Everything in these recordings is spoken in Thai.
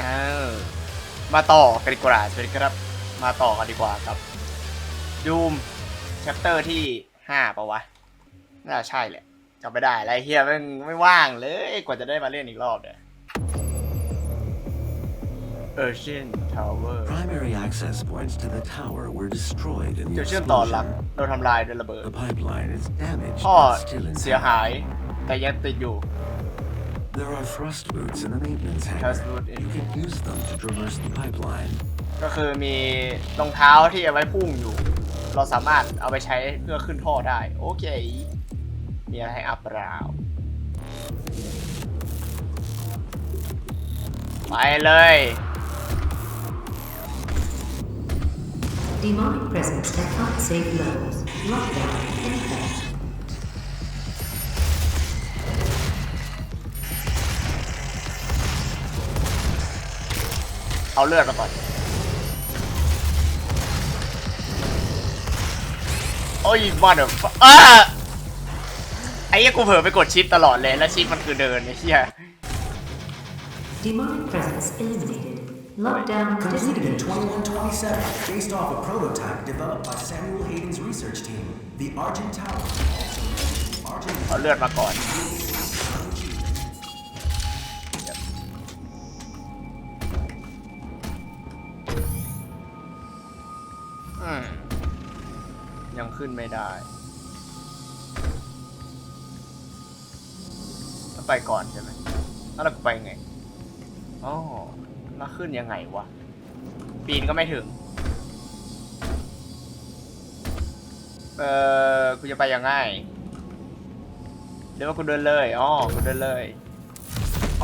อ้าวมาต่อกันดีกว่าสวัสดีครับ มาต่อกันดีกว่าครับดูมแชปเตอร์ที่ห้าปะวะ น่าใช่แหละจำไม่ได้อะไรเฮียแม่งไม่ว่างเลย กว่าจะได้มาเล่นอีกรอบเนี่ยเออร์ชินทาวเวอร์ Primary access points to the tower were destroyed in จุ the ดเชื่อมต่อหลัก explosion. โดนทำลายด้วยระเบิด The pipeline is damaged ท่อ but still เสีย intact. หายแต่ยังติดอยู่ There are thrust boots in the maintenance Thrust hangar. boot in- You can use them to traverse the pipeline. ก็คือมีรองเท้าที่เอาไว้พุ่งอยู่ เราสามารถเอาไปใช้เพื่อขึ้นท่อได้ โอเค มีอะไรให้อัพเปล่าไปเลย Demonic presence at unsafe levels. Lockdown in effect. เอาเลือดมาก่อน โอ้ยมาเดี๋ยวอ้าไอ้เหี้ยกูเผลอไปกดชิปตลอดเลย แล้วชิปมันคือเดินไอ้เหี้ย Demonic presence eliminated. Lockdown Completed in disengaged. 2127, based off a prototype developed by Samuel Hayden's research team. The Argent Tower, also known as Argent เอาเลือดมาก่อนอื ขึ้นไม่ได้แล้วไปก่อนใช่ไหมแล้วเราไปไงอ๋อแล้วขึ้นยังไงวะ ปีนก็ไม่ถึง เออกูจะไปยังไงเดี๋ยวว่ากูเดินเลยอ๋อกูเดินเลย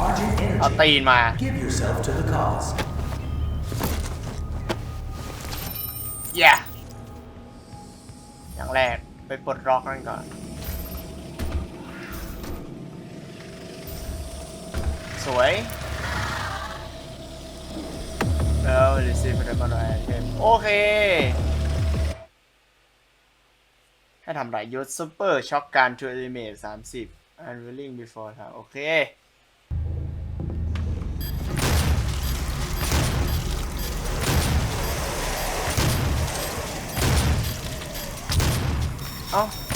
Argent เอา Energy. ตีนมา Give แรก ไปปลดล็อกนั่นก่อน สวยแล้วดีซีฟเป็นมาหน่อยโอเค ให้ทำไรยุทธซุปเปอร์ช็อกการทูเอลิเมตสามสิบอันเวลลิ่ before ครับโอเค เ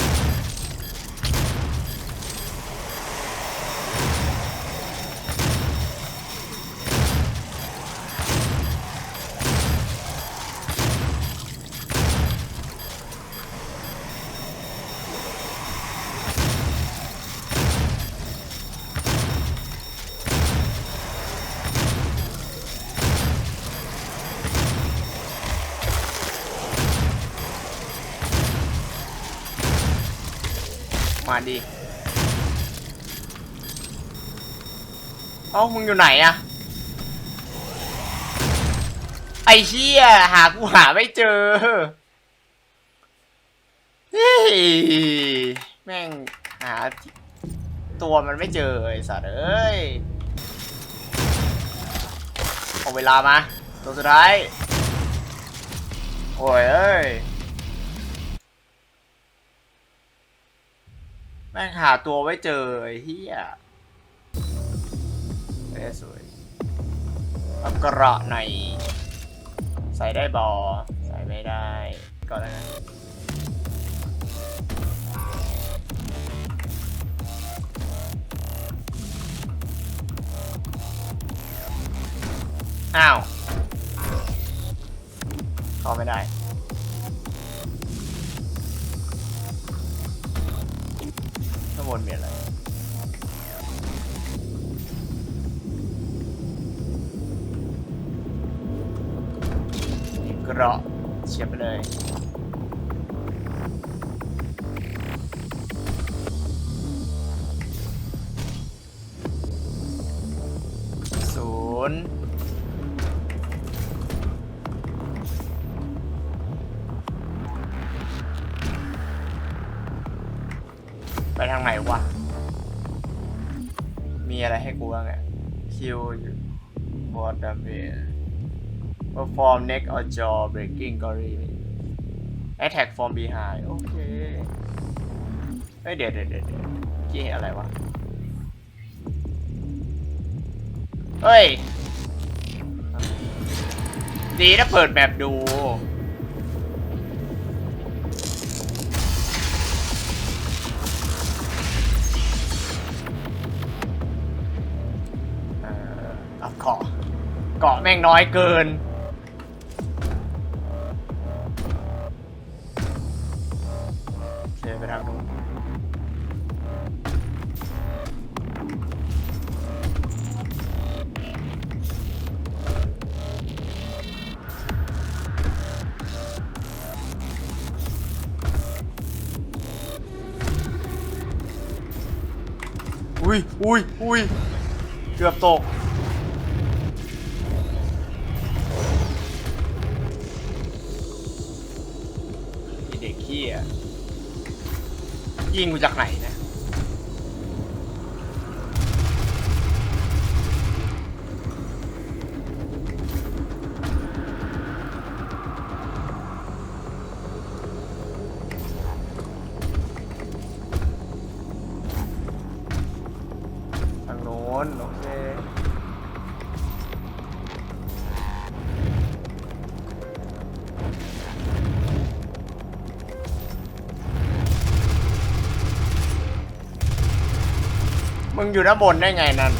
มาดิเอ้ามึงอยู่ไหนอะไอ้เชี่ยหากูหาไม่เจอเฮ้ยแม่งหาตัวมันไม่เจอไอ้สัตว์เอ้ยเอาเวลามา ตัวสุดท้าย โอ้ยเอ้ย แม่งหาตัวไว้เจอไอ้เหี้ยเอ้ยสวยเอากระในอยใส่ได้บอใส่ไม่ได้ก็แล้วกันอ้าวเข้าไม่ได้างบนมีอะไรมีเกราะเฉียบไปเลย ไปทางไหนวะ มีอะไรให้กูบ้างอะคิวบอดดาเมจ perform neck or jaw breaking gory attack from behind โอเค เฮ้ยเดี๋ยวเดี๋ยวเดี๋ยวเดี๋ยวกี้อะไรวะ เฮ้ย ดีนะเปิดแบบดูาะแม่งน้อยเกินเคไปทางนู้นอุ้ยอุ้ยอุ้ยเกือบตก ยิงกูจากไหน มึงอยู่ด้านบนได้ไงนั่น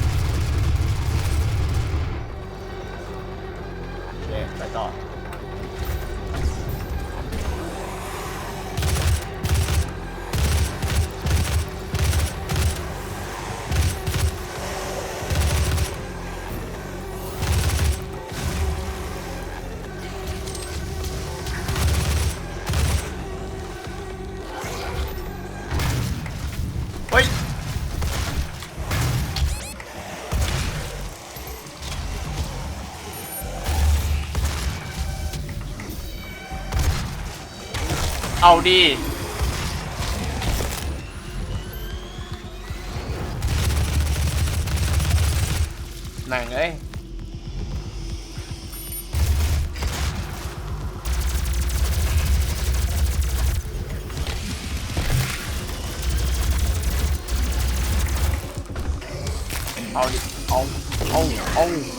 ดีแม่งเอ้ยเอาดิเอาเอาเอาเอา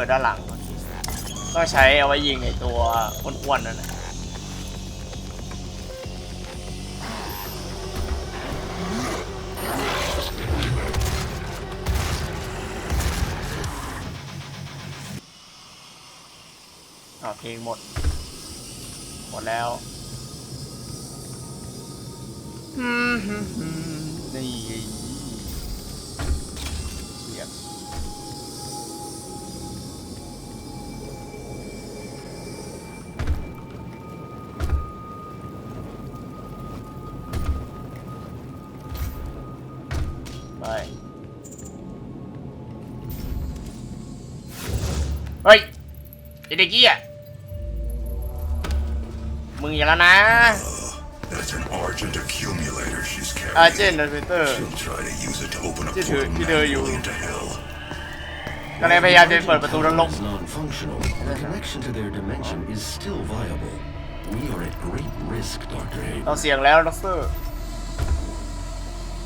บิดด้านหลังก็ใช้เอาไว้ยิงไอตัวอ้วนๆนั่นนะอ่าเพลงหมด หมดแล้ว เด็กกี้อะมึงอย่าแล้วนะ That's an Argent accumulator she's อา carrying. เจนต์ทวิตเตอร์ She'll try to use it to open a Chứ portal thử- chứ thử manually dụ- into hell. ก็เลยพยายามจะเปิดประตูนรก is non-functional. The connection to their dimension is still viable. We are at great risk, Dr. Hayden. เราเสี่ยงแล้วด็อกเตอร์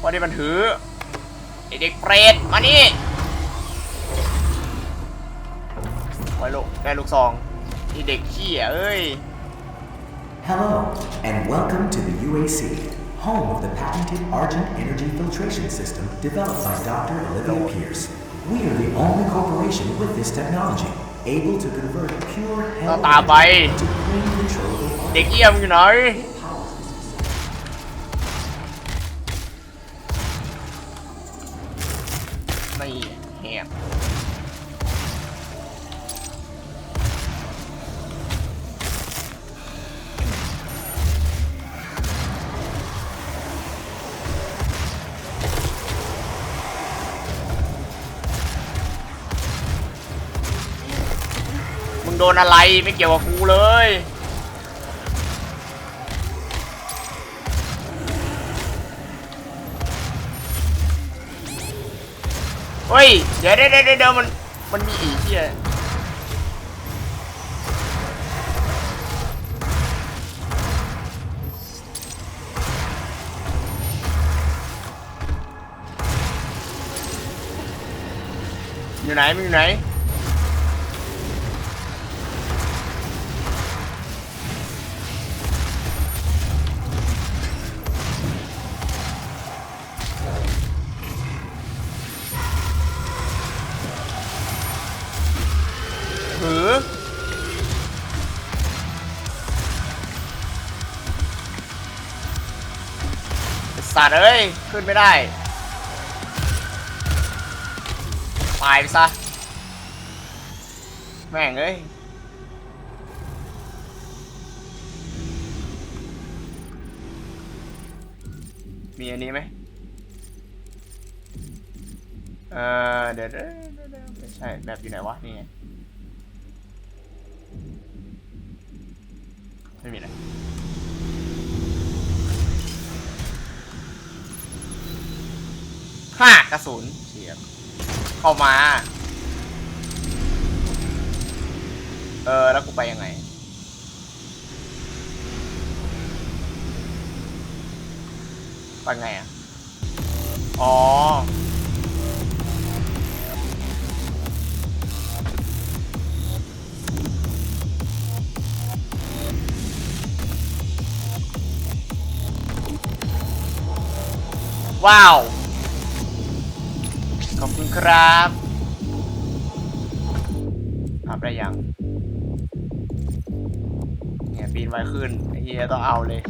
ว่านี่มันถือไอเด็กเปรตมานี่ ไว้ลูกได้ลูกซองไอเด็กขี้อ่ะเอ้ย Hello, and welcome to the UAC, home of the patented Argent Energy Filtration System developed by Dr. Olivia Pierce. We are the only corporation with this technology, able to convert pure hell ต้องตามไป energy to clean, controllable เด็กเยี่ยมอยู่ไหนนี่ โดนอะไรไม่เกี่ยวกับกูเลย เฮ้ย เดี๋ยวเดี๋ยวเดี๋ยวมัน มันมีอีกที่อะอยู่ไหนมันอยู่ไหน สัตว์เอ้ย ขึ้นไม่ได้ ตายไปซะ แม่งเอ้ย มีอันนี้ไหมเออเดี๋ยวเดี๋ยวไม่ใช่แบบอยู่ไหนวะ นี่ไงไม่มีเลย ห้ากระสุนเฉียบเข้ามา เออ แล้วกูไปยังไง ไปไงอะ อ๋อ ว้าว อบคุณครับอัพได้ยัง เนี่ยปีนไวขึ้นเฮียต้องเอาเลย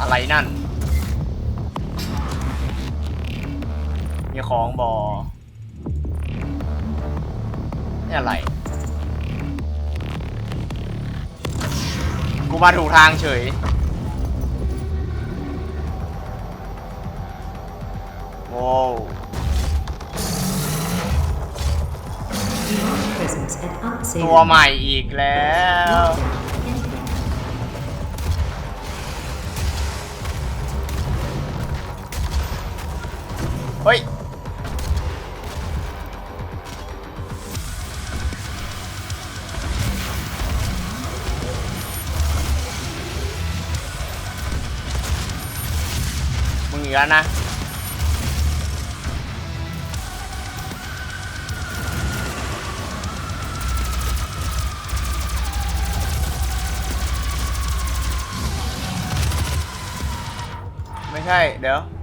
อะไรนั่น มีของบอนี่อะไร กูมาถูกทางเฉย โว้ว Demonic presence at unsafe ตัวใหม่อีกแล้ว Lockdown ending. แล้วนะไม่ใช่ เดี๋ยว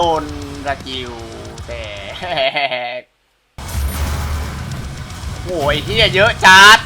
โดนระจิวแต่โอ้ยที่เยอะจัด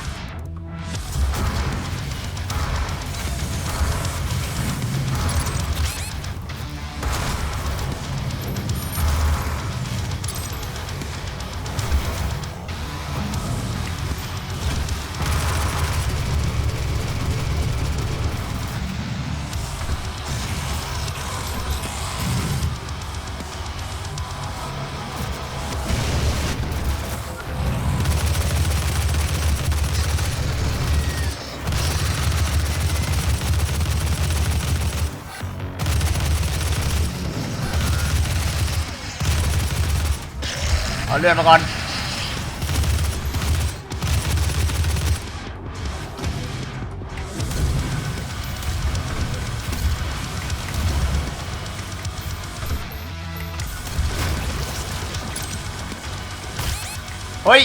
เลื่อนมาก่อนเฮ้ย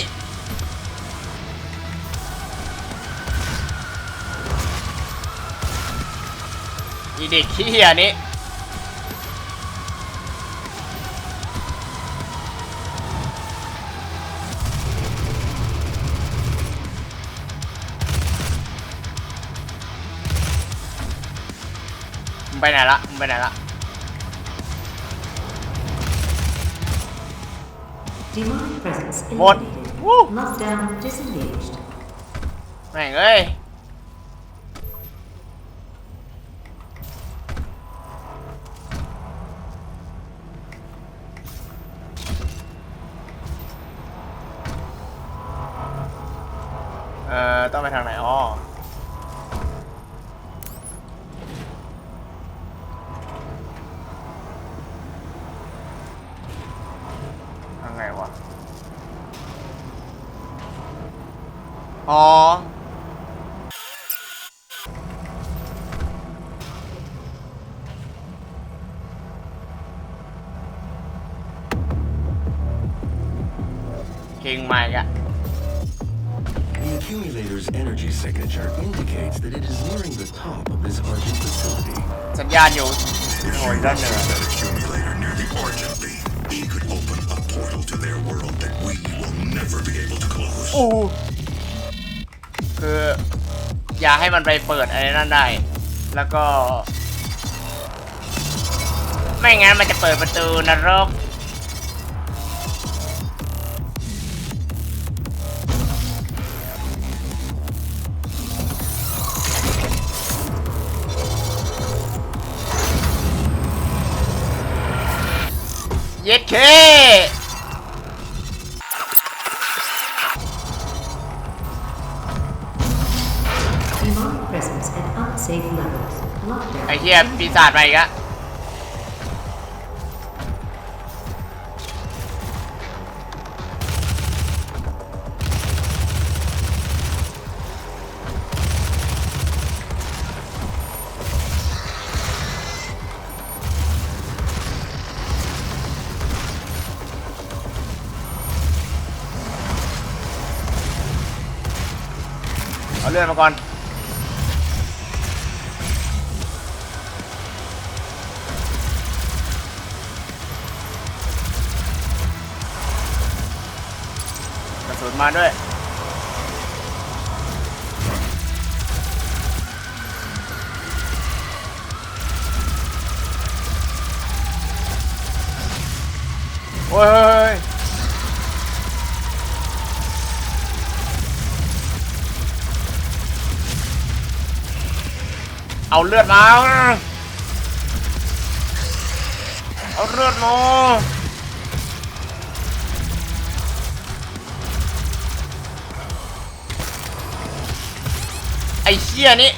อีเด็กขี้เหี้ยนี้ งไปไหนละมึงไปไหนละ Demonic presence What? eliminated. Woo! Lockdown disengaged. แม่งเอ้ย เก่งมากอะ The accumulator's energy signature indicates that it is nearing the top of this Argent facility. สัญญาณอยู่โอ้ยด้านเหนือ That accumulator near the Argent beam. He could open a portal to their world that we will never be able to close. อู้คือ อย่าให้มันไปเปิดอะไรนั่นได้ แล้วก็ ไม่งั้นมันจะเปิดประตูนรก เคไอ้เหี้ยปีศาจไปอีกอะ ลื่อนมาก่อนกระสุนมาด้วยโอ้ย เอาเลือดมาเอาเลือดมาไอ้เชี่ยนี่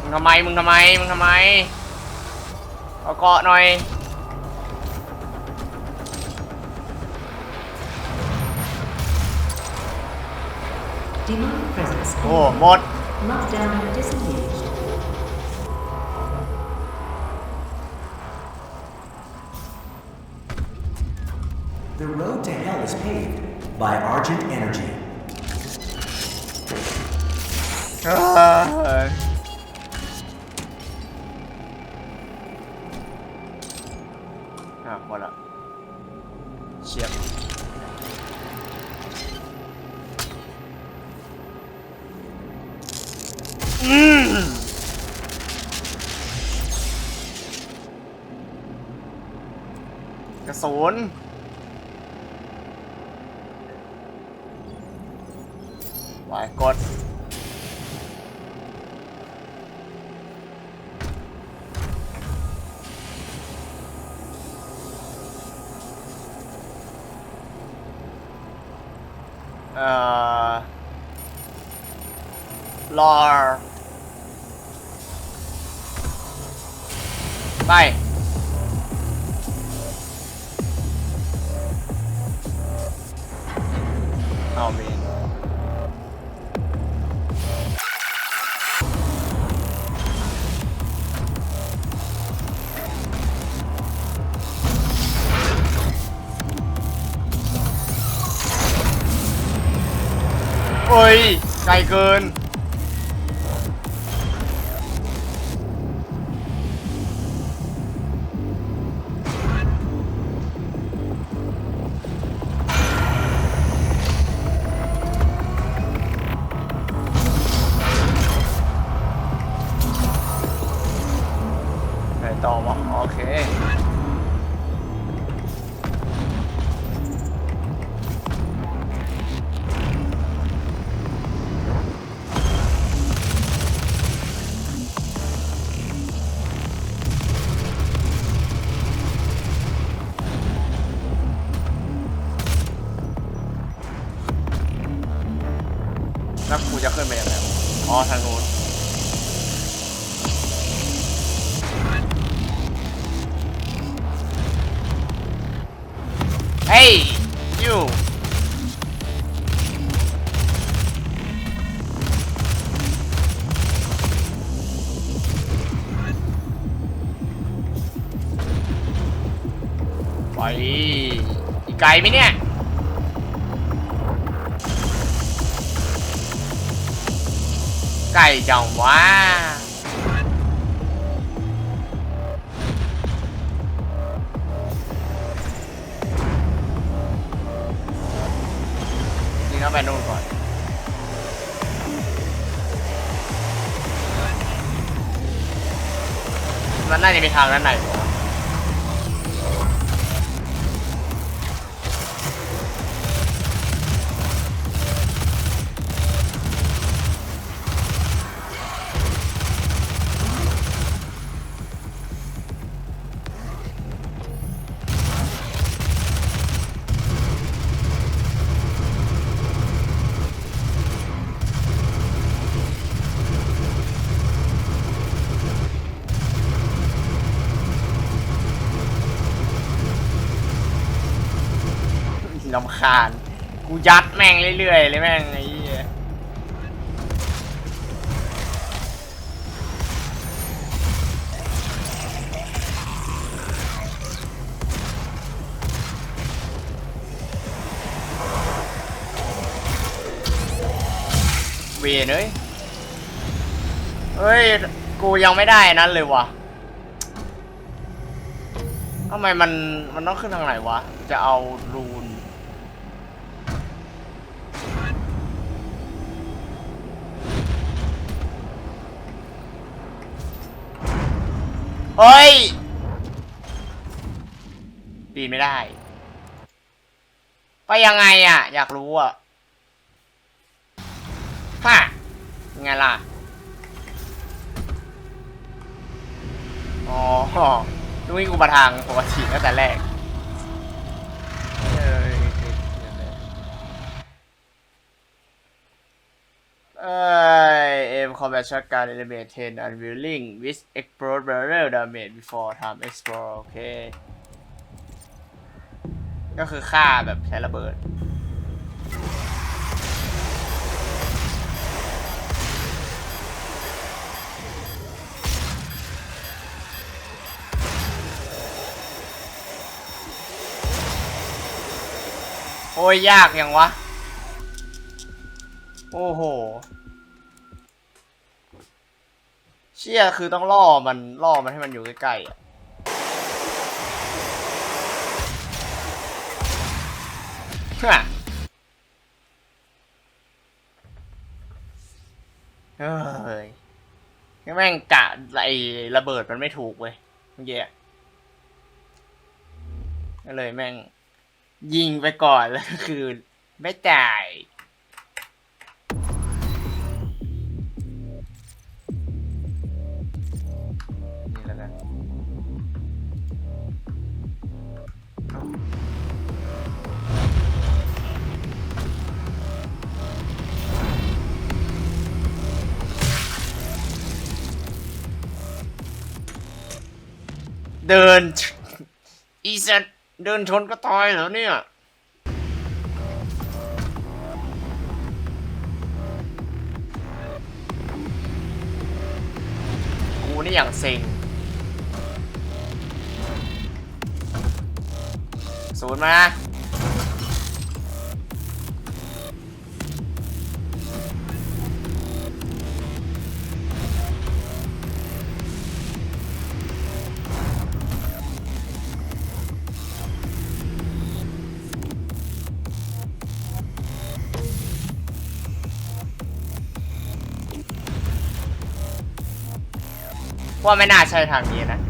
มึงทำไม มึงทำไม มึงทำไมเอาเกาะหน่อย Presence. Oh, mod. Disengaged. The road to hell is paved by Argent Energy. Ah. น อทางโน้นเฮ้ยยูไปอีกไกลไหมเนี่ย จังวะนี่ต้าไปนู่นก่อนมันน่าจะมีทางด้านในาญกูยัดแม่งเรื่อยๆเลยแม่งไอ้เหี้ยเวนเอ้ยเฮ้ย กูยังไม่ได้นั้นเลยวะทำไมมันมันต้องขึ้นทางไหนวะ จะเอารูน ไม่ได้ ไปยังไงอะ อยากรู้อะฮะยังไงล่ะ อ๋อตรงนี้กูมาทางปกติตั้งแต่แรกเอ้ยเอ้ย aim combat shotgun element 10 unwilling with explode barrel damage before time explore โอเค ก็คือฆ่าแบบใช้ระเบิด โอ้ย ยากยังวะ โอ้โห เชี่ยคือต้องล่อมันล่อมันให้มันอยู่ใกล้ๆอะ ฮะเฮ้ยแม่งกะไอระเบิดมันไม่ถูกเว้ยเมื่อกี้ก็เลยแม่งยิงไปก่อนแล้วก็คือ ไม่จ่าย เดิน อีสัตว์เดินชนก็ตายเหรอเนี่ย กูนี่อย่างเซ็งศูนย์มา ว่าไม่น่าใช่ทางนี้นะ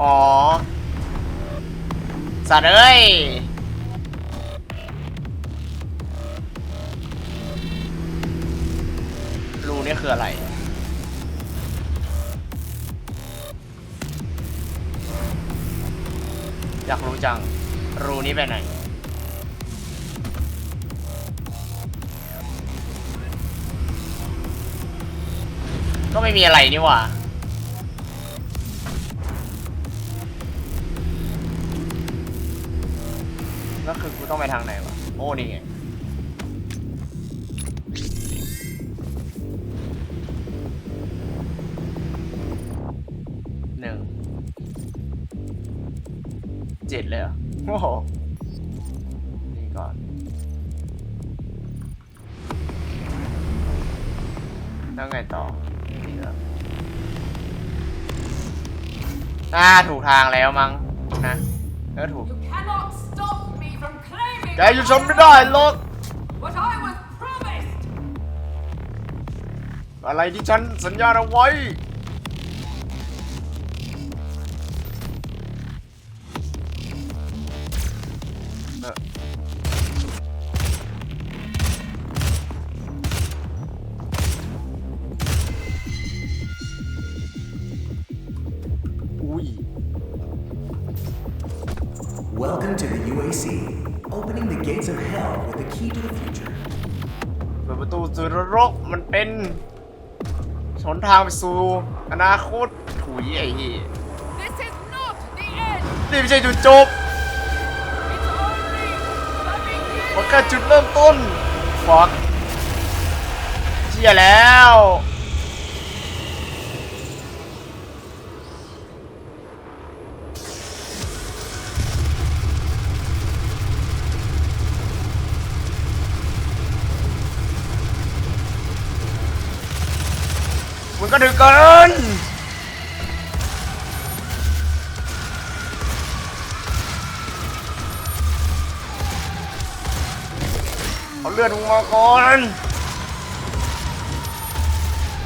อ๋อสัตว์เอ้ยรูนี่คืออะไร อยากรู้จัง รูนี้ไปไหน ก็ไม่มีอะไรนี่หว่าแล้วคือกูต้องไปทางไหนวะ โอ้นี่ไงหนึ่งเจ็ดเลยเหรอโอ้โหนี่ก่อนแล้วไงต่อนี่เหรอ อ่าถูกทางแล้วมั้งนะแล้วถูก You cannot stop me from claiming แกอยู่ชมไม่ได้หรอก what I was promised. อะไรที่ฉันสัญญาเอาไว้ Welcome to the UAC, opening the gates of hell with the key to the future. เปิดประตูสู่นรกมันเป็นหนทางไปสู่อนาคตถุยไอ้เหี้ย This is not the end. นี่ไม่ใช่จุดจบ It's only the beginning. มันแค่จุดเริ่มต้นฟักเชี่ยแล้ว ก็ดึกเกินเอาเลือดมึงมาก่อน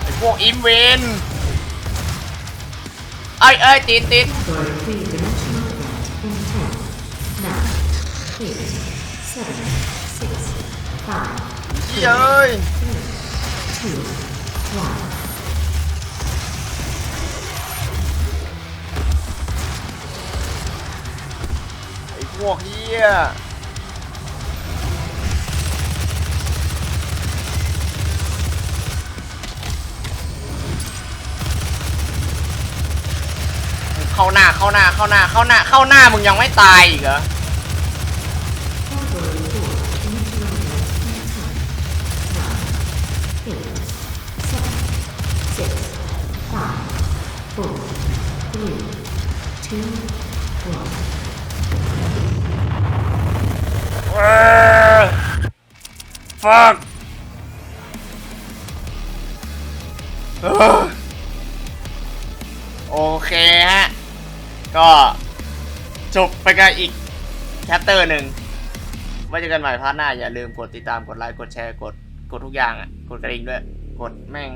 ไอ้พวกอิมเวนไอ้ไอ้ยติดติด For a three-dimensional event in 10, 9, 8, 7, 6, 5, เย้ย วกเหี้ยเข้าหน้าเข้าหน้าเข้าหน้าเข้าหน้าเข้าหน้ามึงยังไม่ตายอีกเหรอ เอ้ย fuck โอเคฮะ ก็จบไปกับอีกแชปเตอร์หนึ่งไว้เจอกันใหม่พาร์ทหน้า อย่าลืมกดติดตามกดไลค์กดแชร์กดกดทุกอย่างอะ กดกระดิ่งด้วย กดแม่ง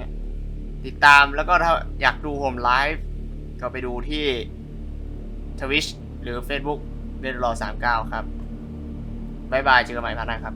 ติดตามแล้วก็ถ้าอยากดูผมไลฟ์ก็ไปดูที่ Twitch หรือ Facebook เบนรอ39ครับ บายบายเจอกันใหม่พาร์ทหน้าครับ